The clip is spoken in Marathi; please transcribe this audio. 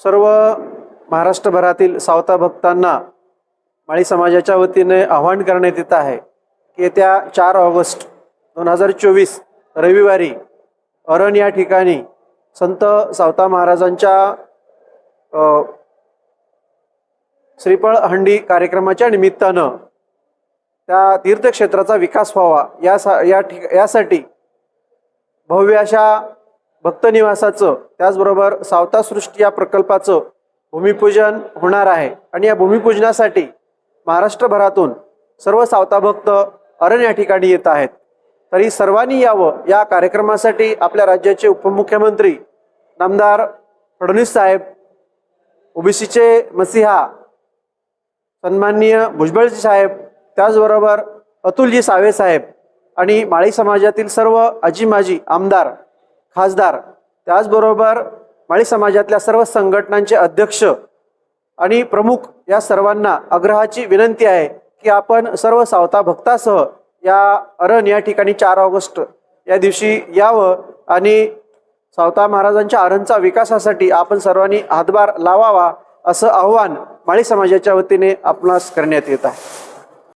सर्व महाराष्ट्रभरातील सावता भक्तांना माळी समाजाच्या वतीने आवाहन करण्यात येत आहे की येत्या चार ऑगस्ट दोन हजार चोवीस रविवारी अरण या ठिकाणी संत सावता महाराजांच्या श्रीफळ हंडी कार्यक्रमाच्या निमित्तानं त्या तीर्थक्षेत्राचा विकास व्हावा या सा या ठिक यासाठी भव्य अशा भक्तनिवासाचं त्याचबरोबर सावतासृष्टी या प्रकल्पाचं भूमिपूजन होणार आहे. आणि या भूमिपूजनासाठी महाराष्ट्रभरातून सर्व सावता भक्त अरण या ठिकाणी येत आहेत. तरी सर्वांनी यावं या कार्यक्रमासाठी आपल्या राज्याचे उपमुख्यमंत्री नामदार फडणवीस साहेब ओबीसीचे मसिहा सन्माननीय भुजबळजी साहेब त्याचबरोबर अतुलजी सावे साहेब आणि माळी समाजातील सर्व आजी माजी आमदार खासदार. त्याचबरोबर माळी समाजातल्या सर्व संघटनांचे अध्यक्ष आणि प्रमुख या सर्वांना आग्रहाची विनंती आहे की आपण सर्व सावता भक्तासह या अरण या ठिकाणी चार ऑगस्ट या दिवशी यावं आणि सावता महाराजांच्या अरणचा विकासासाठी आपण सर्वांनी हातभार लावावा असं आव्हान माळी समाजाच्या वतीने आपणास करण्यात येत आहे.